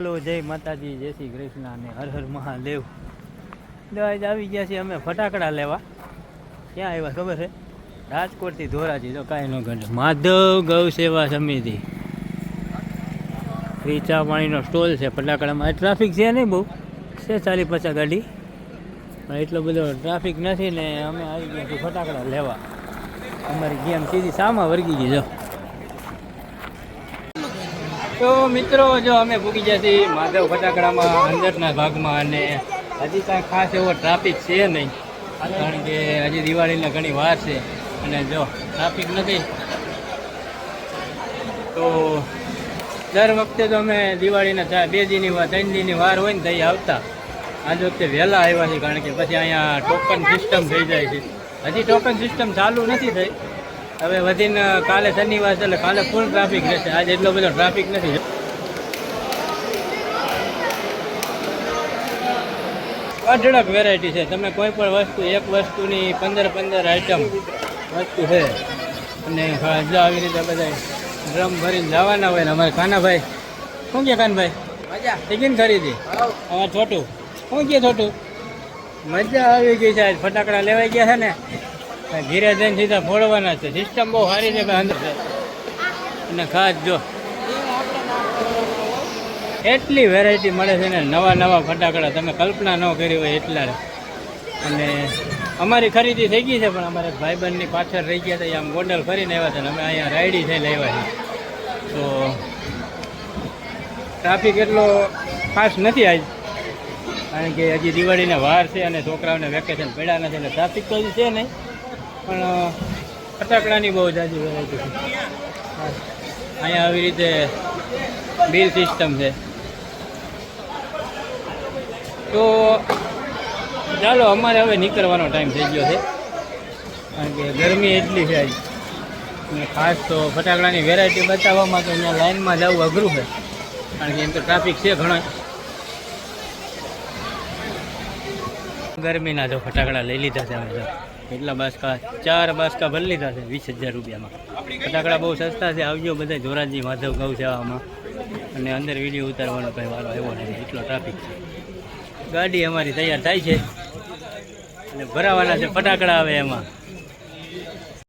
Hello, જય માતાજી, જય શ્રી કૃષ્ણ અને હર હર મહાદેવ. આજ આવી ગયા છીએ અમે ફટાકડા લેવા. ક્યાં આવ્યા ખબર છે? રાજકોટથી ધોરાજી તો કાંઈ ન ઘટે માધવ ગૌ સેવા સમિતિ. ફ્રી પાણીનો સ્ટોલ છે ફટાકડામાં. ટ્રાફિક છે નહીં બહુ? છે ચાલી પચાસ ગાડી. પણ એટલો બધો ટ્રાફિક નથી ને અમે આવી ગયા છીએ ફટાકડા લેવા. અમારી ગેમ સીધી સામા વર્ગી ગઈ, જો. તો મિત્રો, જો અમે ભૂગી છે માધવ ફટાકડામાં, અંદરના ભાગમાં, અને હજી કાંઈ ખાસ એવો ટ્રાફિક છે નહીં. કારણ કે હજી દિવાળીને ઘણી વાર છે. અને જો ટ્રાફિક નથી. તો દર વખતે તો અમે દિવાળીના ચાર બે દીની વાર, ત્રણ દીની વાર હોય ને તઈ આવતા. આજ વખતે વહેલા આવ્યા છે કારણ કે પછી અહીંયા ટોકન સિસ્ટમ થઈ જાય છે. હજી ટોકન સિસ્ટમ ચાલુ નથી થઈ. હવે વધીને કાલે શનિવાર છે એટલે કાલે ફૂલ ટ્રાફિક રહેશે. આજે એટલો બધો ટ્રાફિક નથી. અઢળક વેરાયટી છે. તમે કોઈ પણ વસ્તુ એક વસ્તુની પંદર પંદર આઈટમ વસ્તુ છે. અને જો આવી રીતે બધા ડ્રમ ભરીને જવાના હોય ને અમારે કાનાભાઈ શું કે કાનભાઈ મજા. ટિકિન ખરીદી? અમારે છોટું. શું કે છોટું? મજા આવી ગઈ છે. ફટાકડા લેવાઈ ગયા છે ને. ઘીરે જઈને સીધા ફોડવાના છે. સિસ્ટમ બહુ સારી છે અંદર છે. અને ખાસ જો, એટલી વેરાયટી મળે છે ને, નવા નવા ફટાકડા. તમે કલ્પના ન કરી હોય એટલા અને અમારી ખરીદી થઈ ગઈ છે, પણ અમારે ભાઈબંધની પાછળ રહી ગયા હતા આમ ગોંડલ ફરીને આવ્યા હતા અમે અહીંયા રાયડી થઈને આવ્યા છીએ. તો ટ્રાફિક એટલો ખાસ નથી આજ કારણ કે હજી દિવાળીને વાર છે અને છોકરાઓને વેકેશન પડ્યા નથી, એટલે ટ્રાફિક તો છે નહીં. પણ ફટાકડાની બહુ જાજી વેરાયટી છે. અહીંયા આવી રીતે બિલ સિસ્ટમ છે. તો, ચાલો, અમારે હવે નીકળવાનો ટાઈમ થઈ ગયો છે. કારણ કે ગરમી એટલી છે આજ. ખાસ તો ફટાકડાની વેરાયટી બતાવવામાં તો અહીંયા લાઇનમાં જવું અઘરું છે. કારણ કે એમ તો ટ્રાફિક છે ઘણો. ગરમીના જો ફટાકડા લઈ લીધા છે અમે એટલા બાસકા ચાર બાસકા ભરી લીધા છે, વીસ હજાર રૂપિયામાં. ફટાકડા બહુ સસ્તા છે, આવજો બધા જોરાજી, માધવ ગૌ સેવામાં અને અંદર વીડિયો ઉતારવાનો કંઈ વારો આવ્યો નહીં, એટલો ટ્રાફિક છે. ગાડી અમારી તૈયાર થાય છે. અને ભરાવાના છે, ફટાકડા આવે એમાં.